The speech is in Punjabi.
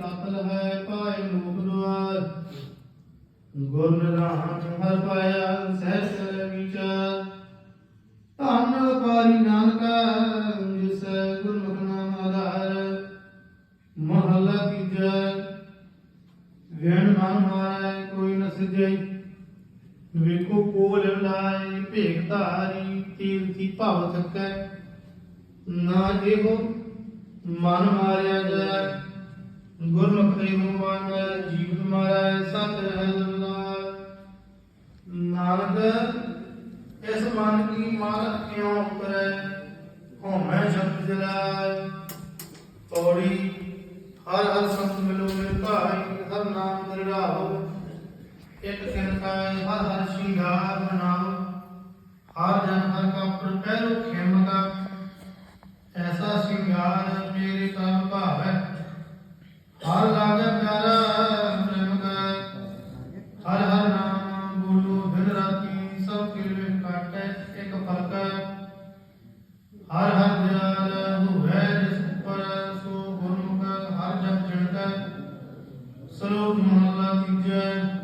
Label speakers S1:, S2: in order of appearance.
S1: ਤਤਲ ਹੈ ਪਾਏ ਮੋਖ ਦੁਆਰ। ਗੁਰ ਨਿਧਾਨ ਹਰ ਪਾਇਆ ਸਹਿ ਸਰ ਵਿਚਾਰ। ਧੰਨ ਪਾਰੀ ਨਾਨਕਾ, ਜਿਸ ਗੁਰਮੁਖ ਨਾਮ ਆਧਾਰ। ਮਹਲਾ ਤੀਜਾ, ਵਿਣ ਮਨ ਮਾਰੈ, ਕੋਈ ਨ ਸਿਜੈ। ਵੇਖੋ ਕੋਲ ਲਾਇ ਭੇਖ ਧਾਰੀ, ਤੀਰਥੀ ਭਵ ਥਕੈ। ਨਾ ਇਹੋ ਮਨ ਮਾਰਿਆ ਜਾਏ। ਗੁਰਮੁਖ ਇਹੋ ਮਨ ਜੀਵ ਮਾਰੈ ਸਤ ਹੈ ਜਮਨਾਰ ਨਾਨਕ ਇਸ ਮਨ ਕੀ ਮਾਰ ਕਿਉ ਕਰੈ ਹਉਮੈ ਸ਼ਬਦ ਜਲਾਇ ਪੌੜੀ ਹਰ ਹਰ ਸੰਤ ਮਿਲੋ ਮੇਰੇ ਭਾਈ, ਹਰ ਨਾਮ ਦਰੜਾਓ। ਇੱਕ ਕਿਰਤਾਇ ਹਰ ਹਰ ਸ਼ਿੰਗਾਰ ਬਣਾਓ ਹਰ ਜਨ, ਹਰ ਕਾ ਪ੍ਰਪਹਿਰੋ ਖੇਮ ਦਾ। ਐਸਾ ਸ਼ਿੰਗਾਰ ਮੇਰੇ ਤਨ ਭਾਵੈ ਹਰ ਹਰ ਦਿਆਲ ਹੋਵੇ ਜਿਸ ਉੱਪਰ ਸੋ ਗੁਰਮੁਖ ਹਰ ਜਪ ਚਿਣਕੈ ਸਲੋਕ ਮਹਲਾ ਤੀਜੈ